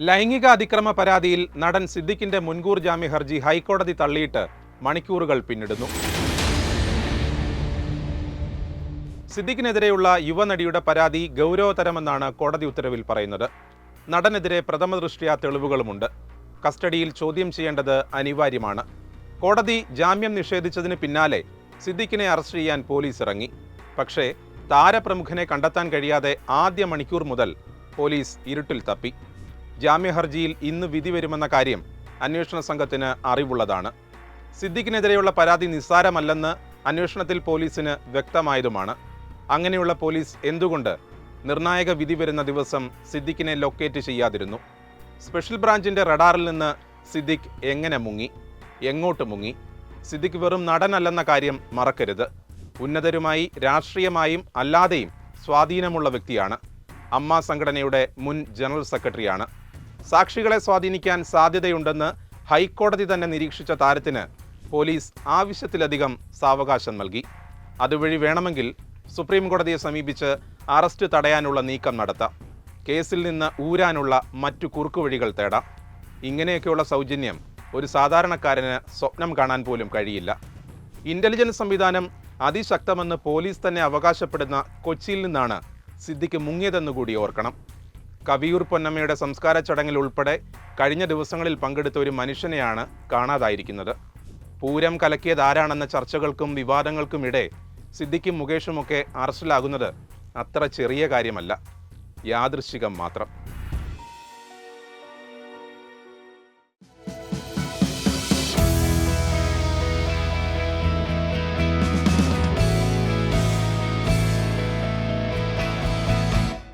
ലൈംഗിക അതിക്രമ പരാതിയിൽ നടൻ സിദ്ദിഖിന്റെ മുൻകൂർ ജാമ്യ ഹർജി ഹൈക്കോടതി തള്ളിയിട്ട് മണിക്കൂറുകൾ പിന്നിടുന്നു. സിദ്ദിഖിനെതിരെയുള്ള യുവനടിയുടെ പരാതി ഗൗരവതരമെന്നാണ് കോടതി ഉത്തരവിൽ പറയുന്നത്. നടനെതിരെ പ്രഥമ ദൃഷ്ട്യാ തെളിവുകളുമുണ്ട്. കസ്റ്റഡിയിൽ ചോദ്യം ചെയ്യേണ്ടത് അനിവാര്യമാണ്. കോടതി ജാമ്യം നിഷേധിച്ചതിന് പിന്നാലെ സിദ്ദിഖിനെ അറസ്റ്റ് ചെയ്യാൻ പോലീസ് ഇറങ്ങി. പക്ഷേ താരപ്രമുഖനെ കണ്ടെത്താൻ കഴിയാതെ ആദ്യ മണിക്കൂർ മുതൽ പോലീസ് ഇരുട്ടിൽ തപ്പി. ജാമ്യ ഹർജിയിൽ ഇന്ന് വിധി വരുമെന്ന കാര്യം അന്വേഷണ സംഘത്തിന് അറിവുള്ളതാണ്. സിദ്ദിഖിനെതിരെയുള്ള പരാതി നിസ്സാരമല്ലെന്ന് അന്വേഷണത്തിൽ പോലീസിന് വ്യക്തമായതുമാണ്. അങ്ങനെയുള്ള പോലീസ് എന്തുകൊണ്ട് നിർണായക വിധി വരുന്ന ദിവസം സിദ്ദിഖിനെ ലൊക്കേറ്റ് ചെയ്യാതിരുന്നു? സ്പെഷ്യൽ ബ്രാഞ്ചിന്റെ റഡാറിൽ നിന്ന് സിദ്ദിഖ് എങ്ങനെ മുങ്ങി? എങ്ങോട്ട് മുങ്ങി? സിദ്ദിഖ് വെറും നടനല്ലെന്ന കാര്യം മറക്കരുത്. ഉന്നതരുമായി രാഷ്ട്രീയമായും അല്ലാതെയും സ്വാധീനമുള്ള വ്യക്തിയാണ്. അമ്മ സംഘടനയുടെ മുൻ ജനറൽ സെക്രട്ടറിയാണ്. സാക്ഷികളെ സ്വാധീനിക്കാൻ സാധ്യതയുണ്ടെന്ന് ഹൈക്കോടതി തന്നെ നിരീക്ഷിച്ച താരത്തിന് പോലീസ് ആവശ്യത്തിലധികം സാവകാശം നൽകി. അതുവഴി വേണമെങ്കിൽ സുപ്രീം കോടതിയെ സമീപിച്ച് അറസ്റ്റ് തടയാനുള്ള നീക്കം നടത്താം. കേസിൽ നിന്ന് ഊരാനുള്ള മറ്റു കുറുക്കുവഴികൾ തേടാം. ഇങ്ങനെയൊക്കെയുള്ള സൗജന്യം ഒരു സാധാരണക്കാരന് സ്വപ്നം കാണാൻ പോലും കഴിയില്ല. ഇന്റലിജൻസ് സംവിധാനം അതിശക്തമെന്ന് പോലീസ് തന്നെ അവകാശപ്പെടുന്ന കൊച്ചിയിൽ നിന്നാണ് സിദ്ദിഖ് മുങ്ങിയതെന്നുകൂടി ഓർക്കണം. കവിയൂർ പൊന്നമ്മയുടെ സംസ്കാര ചടങ്ങിൽ ഉൾപ്പെടെ കഴിഞ്ഞ ദിവസങ്ങളിൽ പങ്കെടുത്ത ഒരു മനുഷ്യനെയാണ് കാണാതായിരിക്കുന്നത്. പൂരം കലക്കിയത് ആരാണെന്ന ചർച്ചകൾക്കും വിവാദങ്ങൾക്കുമിടെ സിദ്ദിഖും മുകേഷുമൊക്കെ അറസ്റ്റിലാകുന്നത് അത്ര ചെറിയ കാര്യമല്ല. യാദൃശ്ചികം മാത്രം.